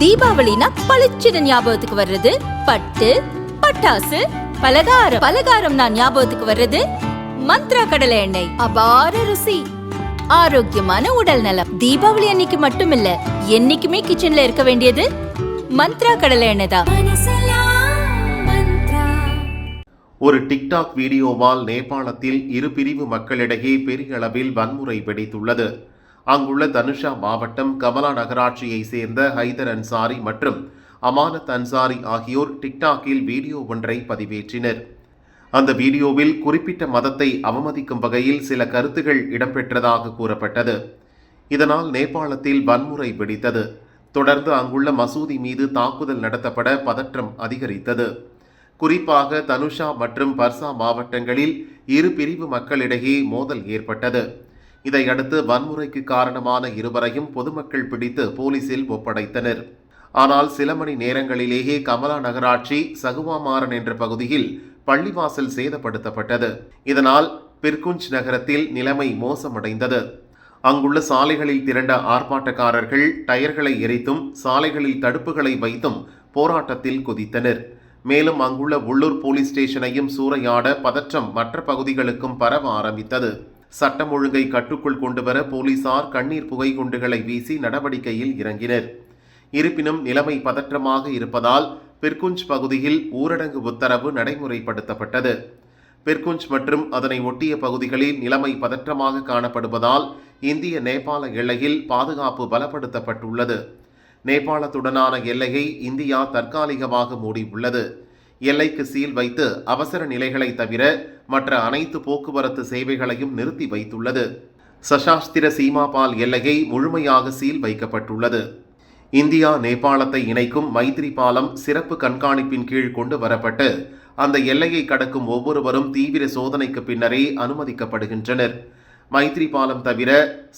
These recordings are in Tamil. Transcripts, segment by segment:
தீபாவளினா பளிச்சுன்னு ஞாபகத்துக்கு வர்றது. பட்டு பட்டாசு பலகாரம். பலகாரம் நான் ஞாபகத்துக்கு வர்றது. மந்த்ரா கடலை எண்ணெய். அபார ருசி. ஆரோக்கியமான உடல் நலம். தீபாவளி அன்னைக்கு மட்டும் இல்ல என்னைக்குமே கிச்சன்ல இருக்க வேண்டியது மந்த்ரா கடலை எண்ணெய் தான். ஒரு டிக்டாக் வீடியோவால் நேபாளத்தில் இரு பிரிவு மக்களிடையே பெரிய அளவில் வன்முறை வெடித்துள்ளது. அங்குள்ள தனுஷா மாவட்டம் கமலா நகராட்சியை சேர்ந்த ஹைதர் அன்சாரி மற்றும் அமானத் அன்சாரி ஆகியோர் டிக்டாக்கில் வீடியோ ஒன்றை பதிவேற்றினர். அந்த வீடியோவில் குறிப்பிட்ட மதத்தை அவமதிக்கும் வகையில் சில கருத்துகள் இடம்பெற்றதாக கூறப்பட்டது. இதனால் நேபாளத்தில் வன்முறை வெடித்தது. தொடர்ந்து அங்குள்ள மசூதி மீது தாக்குதல் நடத்தப்பட பதற்றம் அதிகரித்தது. குறிப்பாக தனுஷா மற்றும் பர்சா மாவட்டங்களில் இரு பிரிவு மக்களிடையே மோதல் ஏற்பட்டது. இதையடுத்து வன்முறைக்கு காரணமான இருவரையும் பொதுமக்கள் பிடித்து போலீசில் ஒப்படைத்தனர். ஆனால் சில மணி நேரங்களிலேயே கமலா நகராட்சி சகுவாமாறன் என்ற பகுதியில் பள்ளிவாசல் சேதப்படுத்தப்பட்டது. இதனால் பிர்குஞ்ச் நகரத்தில் நிலைமை மோசமடைந்தது. அங்குள்ள சாலைகளில் திரண்ட ஆர்ப்பாட்டக்காரர்கள் டயர்களை எரித்தும் சாலைகளில் தடுப்புகளை வைத்தும் போராட்டத்தில் குதித்தனர். மேலும் அங்குள்ள உள்ளூர் போலீஸ் ஸ்டேஷனையும் சூறையாட பதற்றம் மற்ற பகுதிகளுக்கும் பரவ ஆரம்பித்தது. சட்டம் ஒழுங்கை கட்டுக்குள் கொண்டுவர போலீசார் கண்ணீர் புகை குண்டுகளை வீசி நடவடிக்கையில் இறங்கினர். இருப்பினும் நிலைமை பதற்றமாக இருப்பதால் பிர்குஞ்ச் பகுதியில் ஊரடங்கு உத்தரவு நடைமுறைப்படுத்தப்பட்டது. பிர்குஞ்ச் மற்றும் அதனை ஒட்டிய பகுதிகளில் நிலைமை பதற்றமாக காணப்படுவதால் இந்திய நேபாள எல்லையில் பாதுகாப்பு பலப்படுத்தப்பட்டுள்ளது. நேபாளத்துடனான எல்லையை இந்தியா தற்காலிகமாக மூடியுள்ளது. எல்லைக்கு சீல் வைத்து அவசர நிலைகளை தவிர மற்ற அனைத்து போக்குவரத்து சேவைகளையும் நிறுத்தி வைத்துள்ளது. சசாஸ்திர சீமாபால் எல்லையை முழுமையாக சீல் வைக்கப்பட்டுள்ளது. இந்தியா நேபாளத்தை இணைக்கும் மைத்ரி பாலம் சிறப்பு கண்காணிப்பின் கீழ் கொண்டு வரப்பட்டு அந்த எல்லையை கடக்கும் ஒவ்வொருவரும் தீவிர சோதனைக்கு பின்னரே அனுமதிக்கப்படுகின்றனர். மைத்ரி பாலம் தவிர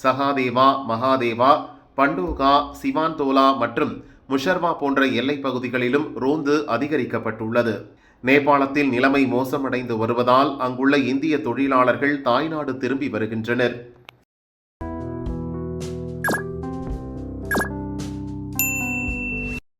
சகாதேவா மகாதேவா பண்டோகா சிவான்தோலா மற்றும் முஷர்வா போன்ற எல்லைப் பகுதிகளிலும் ரோந்து அதிகரிக்கப்பட்டுள்ளது. நேபாளத்தில் நிலைமை மோசமடைந்து வருவதால் அங்குள்ள இந்திய தொழிலாளர்கள் தாய்நாடு திரும்பி வருகின்றனர்.